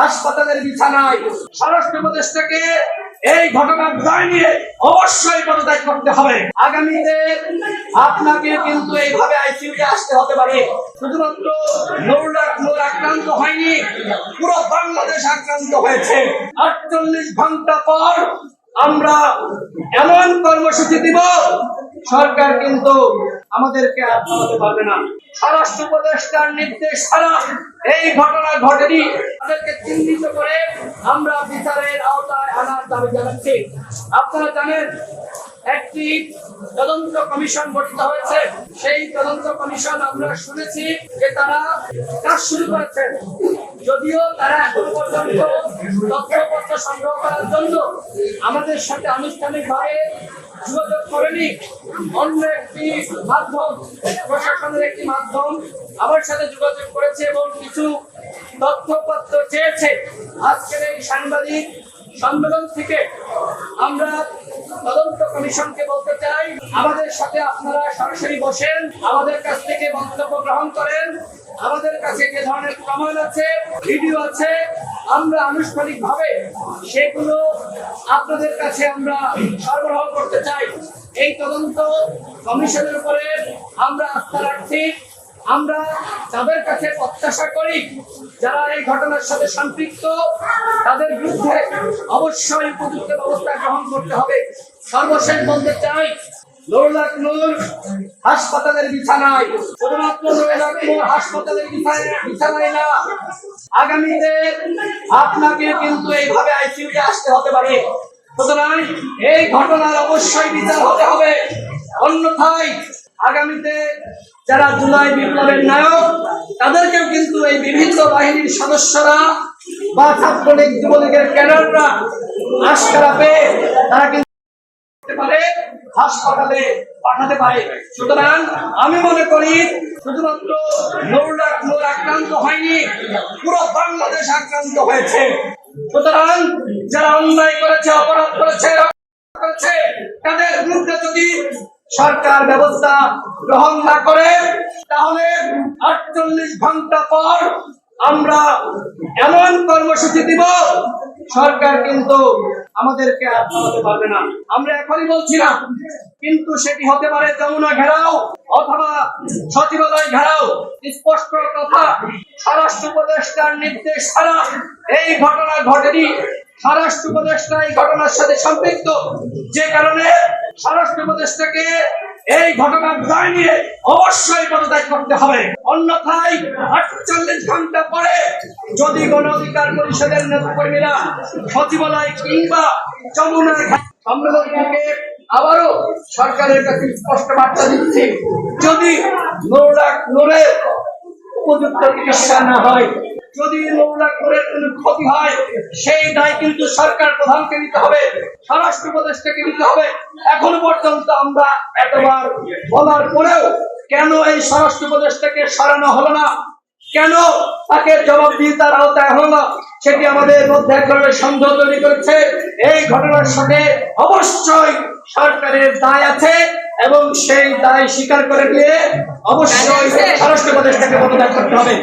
হাসপাতালের বিছানায় স্বরাষ্ট্র উপদেষ্টাকে এই ঘটনা দায় নিয়ে অবশ্যই পদত্যাগ করতে হবে। আগামীতে আপনাকে কিন্তু এইভাবে আইসিইউতে আসতে হতে পারে। শুধুমাত্র নৌলাখ নূর আক্রান্ত হয়নি, পুরো বাংলাদেশ আক্রান্ত হয়েছে। আটচল্লিশ ঘণ্টা পর আমরা এমন কর্মসূচি দিব, সরকার কিন্তু আমাদেরকে আর থামাতে পারবে না। স্বরাষ্ট্র উপদেষ্টার নির্দেশ ছাড়া এই ঘটনা ঘটেনি। তাদেরকে চিহ্নিত করে আমরা বিচারের আওতায় আনার দাবি জানাচ্ছি। আপনারা জানেন একটি তদন্ত কমিশন গঠিত হয়েছে। সেই তদন্ত কমিশন আমরা শুনেছি যে তারা কাজ শুরু করেছেন। যদিও তারা এখন পর্যন্ত তথ্যপত্র সংগ্রহ করার জন্য আমাদের সাথে আনুষ্ঠানিকভাবে যোগাযোগ করেনি। অন্য একটি মাধ্যম, প্রশাসনের একটি মাধ্যম আমার সাথে যোগাযোগ করেছে এবং কিছু তথ্যপত্র চেয়েছে। আজকের এই সাংবাদিক সম্মেলন থেকে আমরা তদন্ত কমিশনকে বলতে চাই, আমাদের সাথে আপনারা সরাসরি বসেন, আমাদের কাছ থেকে বক্তব্য গ্রহণ করেন। আমাদের কাছে যে ধরনের প্রমাণ আছে, ভিডিও আছে, আমরা আনুষ্ঠানিক ভাবে সেগুলো আপনাদের কাছে আমরা সরবরাহ করতে চাই। এই তদন্ত কমিশনের উপরে আমরা আস্থা রাখছি। আমরা তাদের কাছে প্রত্যাশা করি, যারা এই ঘটনার সাথে সম্পৃক্ত, তাদের বিরুদ্ধে অবশ্যই উপযুক্ত ব্যবস্থা গ্রহণ করতে হবে। সর্বশেষ বলতে চাই হাসপাতালের বিছানায় বিছানায় না আপনাকে কিন্তু এইভাবে আসতে হতে পারে। এই ঘটনার অবশ্যই হতে হবে। অন্যথায় আগামীতে যারা জুলাই বিপ্লবের নায়ক, তাদেরকেও কিন্তু এই বিভিন্ন বাহিনীর সদস্যরা বা ছাত্রলীগ যুবলীগের ক্যাডাররা আশকারা পেয়ে তারা কিন্তু সুতরাং আমি মনে করি আক্রান্ত হয়নি, পুরো বাংলাদেশ আক্রান্ত হয়েছে। সুতরাং যারা অন্যায় করেছে, অপরাধ করেছে করেছে, তাদের বিরুদ্ধে যদি সরকার ব্যবস্থা গ্রহণ না করে, তাহলে আটচল্লিশ ঘণ্টা পর আমরা এমন কর্মসূচি দিব, সরকার কিন্তু আমাদেরকে আর পারবে না। আমরা এখনই বলছি না, কিন্তু সেটি হতে পারে যমুনা ঘেরাও অথবা সচিবালয় ঘেরাও। স্পষ্ট কথা, স্বরাষ্ট্র উপদেষ্টার নির্দেশ ছাড়া এই ঘটনা ঘটেনি। স্বরাষ্ট্র উপদেষ্টা এই ঘটনার সাথে সম্পৃক্ত, যে কারণে স্বরাষ্ট্র উপদেষ্টাকে এই ঘটনার দায় নিয়ে অবশ্যই পদত্যাগ করতে হবে। অন্যথায় আটচল্লিশ ঘণ্টা পরে যদি গণ অধিকার পরিষদের নেতাকর্মীরা সচিবালয় কিংবা যমুনার সম্মেলন থেকে আবারও সরকারের কাছে স্পষ্ট বার্তা দিচ্ছি, যদি নৌরাক নূরের উপযুক্ত চিকিৎসা না হয় যদি মৌলা করে কোনো ক্ষতি হয় সেই দায় কিন্তু সরকার প্রধানকে নিতে হবে স্বরাষ্ট্র উপদেষ্টাকে নিতে হবে। এখনও পর্যন্ত আমরা এতবার বলার পরেও কেন এই স্বরাষ্ট্র উপদেষ্টাকে সরানো হলো না? কেন তাকে জবাবদিহিতার আওতায় হলো না? সেটি আমাদের মধ্যে এক ধরনের সন্দেহ তৈরি করেছে। এই ঘটনার সাথে অবশ্যই সরকারের দায় আছে এবং সেই দায় স্বীকার করে নিয়ে অবশ্যই স্বরাষ্ট্র উপদেষ্টাকে পদত্যাগ করতে হবে।